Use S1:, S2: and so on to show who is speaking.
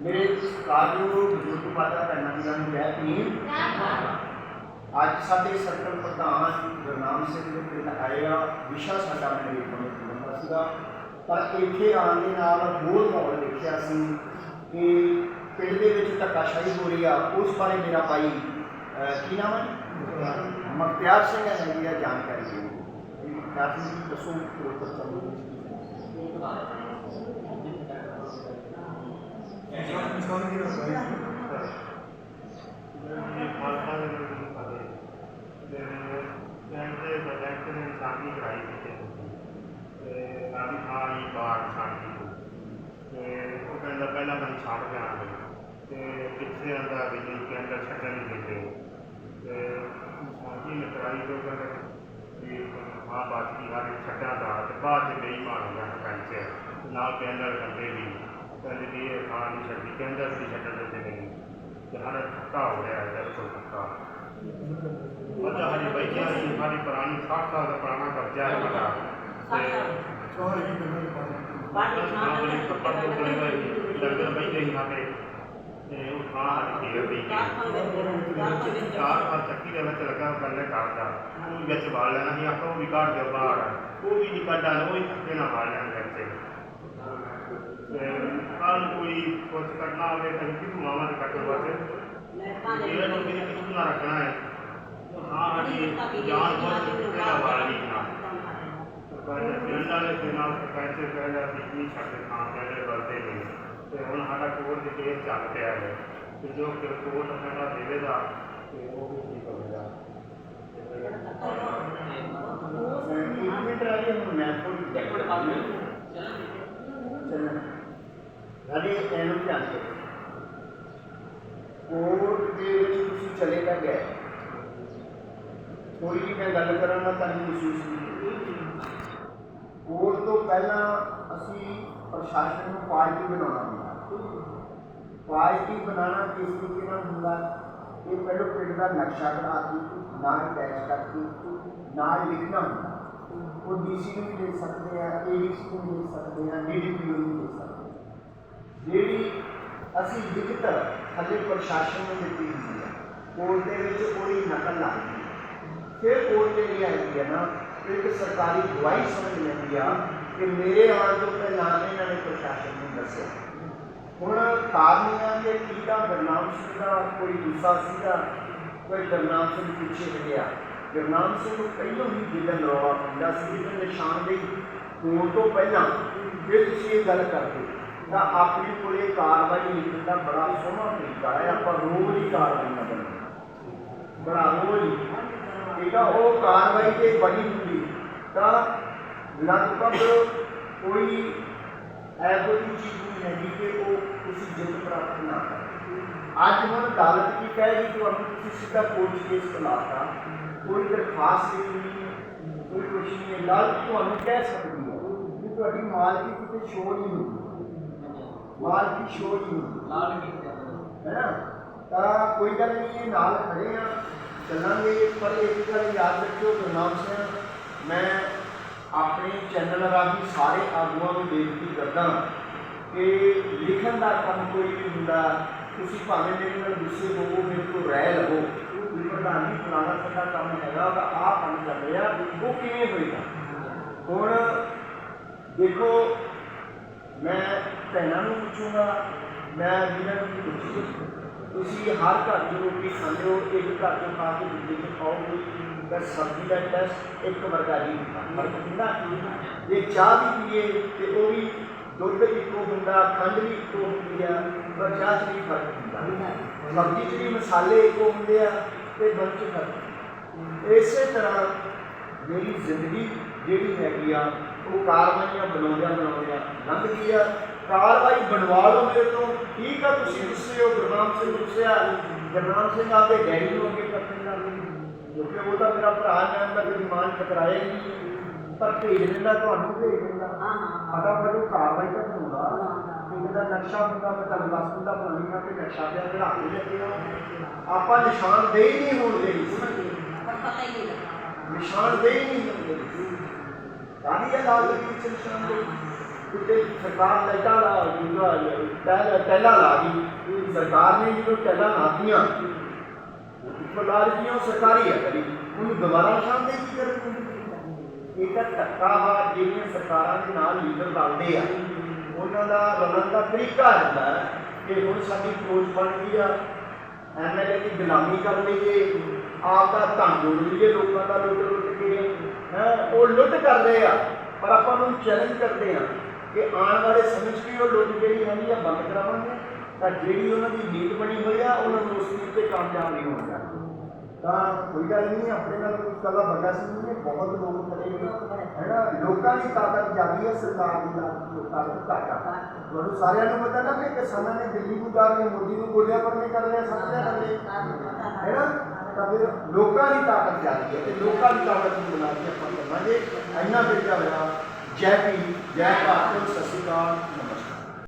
S1: ਮੇਰੇ ਸਤਿਕਾਰਯੋਗ ਬਜ਼ੁਰਗ ਮਾਤਾ ਭੈਣਾਂ ਜੀ ਨੂੰ ਜੈ ਭੀਮ ਅੱਜ ਸਾਡੇ ਸਰਕਲ ਪ੍ਰਧਾਨ ਗੁਰਨਾਮ ਸਿੰਘ ਦੇ ਪਿੰਡ ਆਏ ਆ। ਵਿਸ਼ਾ ਸਾਡਾ ਮੇਰੇ ਕੋਲ ਹੁੰਦਾ ਸੀਗਾ। ਪਰ ਇੱਥੇ ਆਉਣ ਦੇ ਨਾਲ ਬਹੁਤ ਮਾਹੌਲ ਦੇਖਿਆ ਸੀ ਕਿ ਪਿੰਡ ਦੇ ਵਿੱਚ ਧੱਕਾਸ਼ਾਹੀ ਹੋ ਰਹੀ ਆ। ਉਸ ਬਾਰੇ ਮੇਰਾ ਭਾਈ ਕੀ ਨਾਮ ਹੈ ਮਖਤਿਆਰ ਸਿੰਘ ਹੈ ਜਿਹੜੀ ਆ ਜਾਣਕਾਰੀ ਦੇ ਮਖਤਿਆਰ ਸਿੰਘ ਜੀ, ਦੱਸੋ ਪ੍ਰੋਪਰ ਚੱਲੋ।
S2: ਇਹ ਮਾਲਕਾਂ ਦੇ ਨੂੰ ਪਤਾ ਤੇ ਕਹਿੰਦੇ ਪ੍ਰੋਜੈਕਟ ਨੇ ਸਾਡੀ ਕਰਾਈ ਸੀ ਤੇ ਸਾਡੀ ਥਾਂ ਹੀ ਬਾਹਰ ਸਾਡੀ ਤੇ ਉਹ ਕਹਿੰਦਾ ਪਹਿਲਾਂ ਮੈਨੂੰ ਛੱਡ ਜਾਣਾ ਤੇ ਪਿੱਛੇ ਆਂਦਾ ਵੀ ਜੀ ਕੇ ਅੰਦਰ ਛੱਡਣ ਨਹੀਂ ਦਿੰਦੇ ਤੇ ਸਾਡੀ ਨੇ ਕਰਾਈ ਤੋਂ ਕਹਿੰਦਾ ਵੀ ਆ ਬਾਤ ਕੀ ਹਾਲੇ ਛੱਡਾਂ ਦਾ ਤੇ ਬਾਅਦ ਚ ਨਹੀਂ ਮਾਰੂਗਾ ਕੰਚ ਨਾਲ ਕੇ ਅੰਦਰ ਕੰਦੇ ਵੀ ਕਹਿੰਦੇ ਵੀ ਇਹ ਥਾਂ ਨਹੀਂ ਛੱਡੀ ਕਹਿੰਦਾ ਵੀ ਛੱਡਣ ਦਿੰਦੇ ਨਹੀਂ ਤੇ ਹਰ ਧੱਕਾ ਹੋ ਰਿਹਾ ਹੈ ਬਿਲਕੁਲ ਧੱਕਾ ਵਜ੍ਹਾ ਹਰੀ ਬੈਠਿਆ ਸੀ ਸਾਡੀ ਪੁਰਾਣੀ 60 ਸਾਲ ਦਾ ਪੁਰਾਣਾ ਕਬਜ਼ਾ ਹੈ ਸਾਡਾ। ਤੇ ਲੰਗਰ ਬੈਠੇ ਸੀ ਸਾਡੇ। ਤੇ ਉਹ ਥਾਂ ਸਾਡੀ ਖੇਰ ਦੀ ਚਾਰ ਵਾਰ ਚੱਕੀ ਦੇ ਵਿੱਚ ਲੱਗਾ ਬੰਨੇ ਕਰਦਾ ਉਹ ਵਿੱਚ ਵਾਲ ਲੈਣਾ ਸੀ ਆਪਾਂ ਉਹ ਵੀ ਕੱਢ ਦਿਓ ਬਾਹਰ ਉਹ ਵੀ ਨਹੀਂ ਕੱਢਾ ਉਹ ਹੀ ਧੱਕੇ ਨਾਲ ਵਾਲ ਲੈਣ ਵਿੱਚ ਤੇ ਕੱਲ ਕੋਈ ਕੁਝ ਕਰਨਾ ਹੋਵੇ ਤਾਂ ਕਿਹਨੂੰ ਮਾਵਾ ਦੇ ਕੱਟਣ ਵਾਸਤੇ ਇਹ ਨੂੰ ਕਿਹਨੇ ਕਿਹਨੂੰ ਨਾ ਰੱਖਣਾ ਹੈ ਹਾਂ ਸਾਡੀ ਜਾਨ ਬਹੁਤ ਕਿਹਦਾ ਵਾਲ ਨਹੀਂ ਨਾ ਕਹਿੰਦੇ ਪਿੰਡ ਵਾਲੇ ਦੇ ਨਾਲ ਪੈਸੇ ਕਹਿੰਦਾ ਵੀ ਕੀ ਛੱਡ ਥਾਂ ਕਹਿੰਦੇ ਵਰਤੇ ਨਹੀਂ ਤੇ ਹੁਣ ਸਾਡਾ ਕੋਰਟ ਦੇ ਕੇਸ ਚੱਲ ਪਿਆ ਹੈ। ਤੇ ਜੋ ਕਿ ਕੋਰਟ ਸਾਡਾ ਦੇਵੇਗਾ ਤੇ ਉਹ ਵੀ ਕੀ ਕਰੇਗਾ
S1: ਇੱਕ ਮਿੰਟ ਰਹਿ ਗਿਆ ਹੁਣ ਮੈਂ ਥੋੜੀ ਇੱਕ ਮਿੰਟ ਬਾਅਦ ਚੱਲਣਾ ਰਾਜੇ, ਇਹਨੂੰ ਧਿਆਨ ਕੋਰਟ ਦੇ ਵਿੱਚ ਤੁਸੀਂ ਚਲੇ ਤਾਂ ਗਏ। ਥੋੜੀ ਜਿਹੀ ਮੈਂ ਗੱਲ ਕਰਾਂਗਾ ਨਾ ਤੁਹਾਨੂੰ ਮਹਿਸੂਸ ਕੋਰਟ ਤੋਂ ਪਹਿਲਾਂ ਅਸੀਂ ਪ੍ਰਸ਼ਾਸਨ ਨੂੰ ਪਾਰਟੀ ਬਣਾਉਣਾ ਹੁੰਦਾ। ਪਾਰਟੀ ਬਣਾਉਣਾ ਕਿਸ ਤਰੀਕੇ ਨਾਲ ਹੁੰਦਾ? ਇਹ ਪਹਿਲਾਂ ਪਿੰਡ ਦਾ ਨਕਸ਼ਾ ਬਣਾ ਕੇ ਨਾਲ ਅਟੈਚ ਕਰਕੇ ਨਾਲ ਲਿਖਣਾ ਹੁੰਦਾ। ਉਹ ਡੀਸੀ ਨੂੰ ਵੀ ਦੇ ਸਕਦੇ ਆ ਏਡੀਸੀ ਨੂੰ ਵੀ ਦੇ ਸਕਦੇ ਆ ਡੀਡੀਪੀ ਨੂੰ ਵੀ ਦੇ ਸਕਦੇ ਆ ਜਿਹੜੀ ਅਸੀਂ ਲਿਖਤ ਥੱਲੇ ਪ੍ਰਸ਼ਾਸਨ ਨੂੰ ਦਿੱਤੀ ਹੁੰਦੀ ਹੈ। ਕੋਰਟ ਦੇ ਵਿੱਚ ਕੋਈ ਨਕਲ ਲੱਗਦੀ ਫਿਰ ਕੋਰਟ ਦੇ ਲਈ ਆਈ ਹੈ ਨਾ, ਇੱਕ ਸਰਕਾਰੀ ਗਵਾਹੀ ਸਮਝ ਲੈਂਦੀ ਆ ਕਿ ਮੇਰੇ ਆਉਣ ਤੋਂ ਪਹਿਲਾਂ ਇਹਨਾਂ ਨੇ ਪ੍ਰਸ਼ਾਸਨ ਨੂੰ ਦੱਸਿਆ। ਹੁਣ ਕਾਰਨ ਇਹ ਆ ਕਿ ਗੁਰਨਾਮ ਸਿੰਘ ਦਾ ਕੋਈ ਗੁੱਸਾ ਸੀਗਾ, ਕੋਈ ਗੁਰਨਾਮ ਸਿੰਘ ਪਿੱਛੇ ਹਟਿਆ। ਗੁਰਨਾਮ ਸਿੰਘ ਨੂੰ ਪਹਿਲਾਂ ਹੀ ਜਿੱਦਨ ਰੌਲਾ ਪੈਂਦਾ ਸੀ ਕਿ ਨਿਸ਼ਾਨਦੇਹੀ ਹੋਣ ਤੋਂ ਪਹਿਲਾਂ ਜੇ ਤੁਸੀਂ ਇਹ ਗੱਲ ਕਰਦੇ ਤਾਂ ਆਪਣੇ ਕੋਲੇ ਕਾਰਵਾਈ ਲਿਖਣ ਦਾ ਬੜਾ ਸੋਹਣਾ ਤਰੀਕਾ ਹੈ ਆਪਾਂ ਰੋਜ਼ ਹੀ ਕਾਰਵਾਈਆਂ ਬਣਾਉਂਦੇ ਬੜਾ ਰੋਜ਼ ਹੀ। ਠੀਕ ਉਹ ਕਾਰਵਾਈ ਤੇ ਬਣੀ ਹੁੰਦੀ ਤਾਂ ਲਗਭਗ ਕੋਈ ਐਸੋ ਜਿਹੀ ਚੀਜ਼ ਨਹੀਂ ਹੈਗੀ ਕਿ ਉਹ ਤੁਸੀਂ ਜਿੱਤ ਪ੍ਰਾਪਤ ਨਾ ਕਰੋ। ਅੱਜ ਹੁਣ ਅਦਾਲਤ ਕੀ ਕਹੇਗੀ ਤੁਹਾਨੂੰ ਤੁਸੀਂ ਸਿੱਧਾ ਕੋਰਟ ਕੇਸ ਬੁਲਾਤਾ। ਕੋਈ ਦਰਖਾਸਤ ਨਹੀਂ ਹੈ, ਕੋਈ ਕੁਛ ਨਹੀਂ ਹੈ। ਤੁਹਾਨੂੰ ਕਹਿ ਸਕਦੀ ਹੈ। ਕਿ ਤੁਹਾਡੀ ਮਾਲਕੀ ਕਿਤੇ ਸ਼ੋਅ ਨਹੀਂ ਹੁੰਦੀ। ਮਾਲਕੀ ਸ਼ੋਅ ਨਹੀਂ ਹੁੰਦੀ। ਹੈ ਨਾ ਤਾਂ ਕੋਈ ਗੱਲ ਨਹੀਂ ਇਹ ਨਾਲ ਖੜੇ ਆ। ਚੱਲਾਂਗੇ ਪਰ ਇੱਕ ਗੱਲ ਯਾਦ ਰੱਖਿਓ ਗੁਰਨਾਮ ਸਿੰਘ ਮੈਂ ਆਪਣੇ ਚੈਨਲ ਰਾਹੀਂ ਸਾਰੇ ਆਗੂਆਂ ਨੂੰ ਬੇਨਤੀ ਕਰਦਾ ਕਿ ਲਿਖਣ ਦਾ ਕੰਮ ਕੋਈ ਨਹੀਂ ਹੁੰਦਾ ਤੁਸੀਂ ਭਾਵੇਂ ਮੇਰੇ ਨਾਲ ਗੁੱਸੇ ਹੋਵੋ ਮੇਰੇ ਤੋਂ ਰਹਿ ਲਵੋ। ਵੀ ਪ੍ਰਧਾਨ ਜੀ ਫਲਾਣਾ ਸਾਡਾ ਕੰਮ ਹੈਗਾ ਉਹਦਾ ਆਹ ਕੰਮ ਚੱਲ ਰਿਹਾ ਉਹ ਕਿਵੇਂ ਹੋਏਗਾ? ਹੁਣ ਦੇਖੋ ਮੈਂ ਭੈਣਾਂ ਨੂੰ ਪੁੱਛੂੰਗਾ, ਮੈਂ ਵੀਰਾਂ ਨੂੰ ਵੀ ਪੁੱਛੂੰਗਾ। ਤੁਸੀਂ ਹਰ ਘਰ ਦੀ ਰੋਟੀ ਖਾਂਦੇ ਹੋ, ਇੱਕ ਘਰ ਤੋਂ ਖਾ ਕੇ ਦੂਜੇ ਤੋਂ ਖਾਓਗੇ। ਤਾਂ ਸਬਜ਼ੀ ਦਾ ਟੈਸਟ ਇੱਕ ਵਰਗਾ ਨਹੀਂ ਹੁੰਦਾ। ਫ਼ਰਕ ਹੁੰਦਾ ਜੇ ਚਾਹ ਵੀ ਪੀਏ ਤੇ ਉਹ ਵੀ ਦੁੱਧ ਇੱਕੋ ਹੁੰਦਾ, ਖੰਡ ਵੀ ਇੱਕੋ ਹੁੰਦੀ ਆ, ਪਰ ਚਾਹ 'ਚ ਵੀ ਫ਼ਰਕ ਹੁੰਦਾ। ਸਬਜ਼ੀ 'ਚ ਵੀ ਮਸਾਲੇ ਇੱਕੋ ਹੁੰਦੇ ਆ ਤੇ ਦੁੱਧ 'ਚ ਫ਼ਰਕ ਇਸੇ ਤਰ੍ਹਾਂ ਮੇਰੀ ਜ਼ਿੰਦਗੀ ਜਿਹੜੀ ਹੈਗੀ ਆ, ਉਹ ਕਾਰਵਾਈਆਂ ਬਣਾਉਂਦਿਆਂ ਬਣਾਉਂਦਿਆਂ ਲੰਘ ਗਈ ਆ। ਕਾਰਵਾਈ ਬਣਵਾ ਲਓ ਮੇਰੇ ਤੋਂ। ਠੀਕ ਆ ਤੁਸੀਂ ਗੁੱਸੇ ਹੋ ਗੁਰਨਾਮ ਸਿੰਘ ਗੁੱਸੇ ਆ। ਗੁਰਨਾਮ ਸਿੰਘ ਆਪਦੇ ਡੈਡੀ ਨੂੰ ਅੱਗੇ ਕਰਦੇ ਨਾਲ ਕਿਉਂਕਿ ਉਹ ਤਾਂ ਮੇਰਾ ਭਰਾ ਜਾਂਦਾ ਕਿ ਮਾਨ ਟਕਰਾਏ ਨਹੀਂ। ਪਰ ਭੇਜ ਦਿੰਦਾ ਤੁਹਾਨੂੰ ਭੇਜ ਦਿੰਦਾ। ਫਟਾਫਟ ਉਹ ਕਾਰਵਾਈ ਤਾਂ ਬਣਾਉਂਦਾ ਪਿੰਡ ਦਾ ਨਕਸ਼ਾ ਹੁੰਦਾ ਮੈਂ ਤੁਹਾਨੂੰ ਦੱਸ ਦਿੰਦਾ ਬਣਾਉਣੀ ਮੈਂ ਕਿ ਨਕਸ਼ਾ ਤੇ ਬਣਾ ਕੇ ਲੈ ਕੇ ਆਓ ਆਪਾਂ ਨਿਸ਼ਾਨਦੇਹੀ ਨਹੀਂ ਹੋਣ ਦੇਣੀ। ਨਿਸ਼ਾਨਦੇਹੀ ਨਹੀਂ ਹੋਣ ਦੇਣੀ। ਕਾਹਦੀ ਹੈ ਲਾਲ ਦੇ ਵਿੱਚ ਨਿਸ਼ਾਨਦੇਹੀ ਕਿਤੇ ਸਰਕਾਰ ਲਾਈਟਾਂ ਲਾ ਜੂਗਾ ਟੈਲ ਟੈਲਾਂ ਲਾ ਗਈ ਸਰਕਾਰ ਨੇ ਜਦੋਂ ਟੈਲਾਂ ਲਾਤੀਆਂ ਬਲਾਰ ਉਹ ਸਰਕਾਰੀ ਹੈ ਕਰੀ ਉਹਨੂੰ ਦੁਬਾਰਾ ਸ਼ਾਮ ਕੀ ਕਰਨਗੇ ਇਹ ਤਾਂ ਧੱਕਾ ਵਾ, ਜਿਹੜੀਆਂ ਸਰਕਾਰਾਂ ਦੇ ਨਾਲ ਲੀਡਰ ਰਲਦੇ ਆ। ਉਹਨਾਂ ਦਾ ਰਲਣ ਦਾ ਤਰੀਕਾ ਹੁੰਦਾ ਕਿ ਹੁਣ ਸਾਡੀ ਕੋਚ ਬਣ ਗਈ ਆ ਐਮਐਲਏ ਦੀ ਗੁਲਾਮੀ ਕਰ ਲਈਏ। ਆਪ ਦਾ ਧਨ ਜੋੜ ਲਈਏ, ਲੋਕਾਂ ਦਾ ਲੁੱਟ ਲੁੱਟ ਕੇ। ਹੈ, ਉਹ ਲੁੱਟ ਕਰਦੇ ਆ, ਪਰ ਆਪਾਂ ਨੂੰ ਚੈਲੰਜ ਕਰਦੇ ਆ। ਕਿ ਆਉਣ ਵਾਲੇ ਸਮੇਂ 'ਚ ਵੀ ਉਹ ਲੁੱਟ ਜਿਹੜੀ ਹੈਗੀ ਆ ਬੰਦ ਕਰਾਵਾਂਗੇ। ਤਾਂ ਜਿਹੜੀ ਉਹਨਾਂ ਦੀ ਨੀਤ ਬਣੀ ਹੋਈ ਆ, ਉਹਨਾਂ ਨੂੰ ਉਸ ਨੀਤ ਤੇ ਕਾਮਯਾਬ ਨਹੀਂ ਹੋਣਾ। ਤਾਂ ਕੋਈ ਗੱਲ ਨਹੀਂ, ਆਪਣੇ ਨਾਲ ਕੱਲਾ ਬੰਦਾ ਸਿੰਘ ਨੇ ਬਹੁਤ ਲੋਕ ਖੜੇ ਹੈਨਾ? ਲੋਕਾਂ ਦੀ ਤਾਕਤ ਜਾਗੀ ਹੈ ਸਰਕਾਰ ਦੀ ਤਾਕਤ ਘੱਟ ਤੁਹਾਨੂੰ ਸਾਰਿਆਂ ਨੂੰ ਪਤਾ ਨਾ ਕਿ ਕਿਸਾਨਾਂ ਨੇ ਦਿੱਲੀ ਨੂੰ ਜਾ ਕੇ ਮੋਦੀ ਨੂੰ ਗੋਲੀਆਂ ਪਰ ਨਹੀਂ ਕਰ ਲਿਆ ਸਮਝਿਆ ਕਰ ਹੈਨਾ? ਤਾਂ ਫਿਰ ਲੋਕਾਂ ਦੀ ਤਾਕਤ ਜਾਗੀ ਹੈ ਤੇ ਲੋਕਾਂ ਦੀ ਤਾਕਤ ਨੂੰ ਬੁਲਾ ਕੇ ਆਪਾਂ ਕਰਾਂਗੇ। ਇੰਨਾ ਬੇਟਾ ਹੋਇਆ, ਜੈ ਭੀਮ। ਜੈ ਭਾਰਤ ਸਤਿ ਸ਼੍ਰੀ ਅਕਾਲ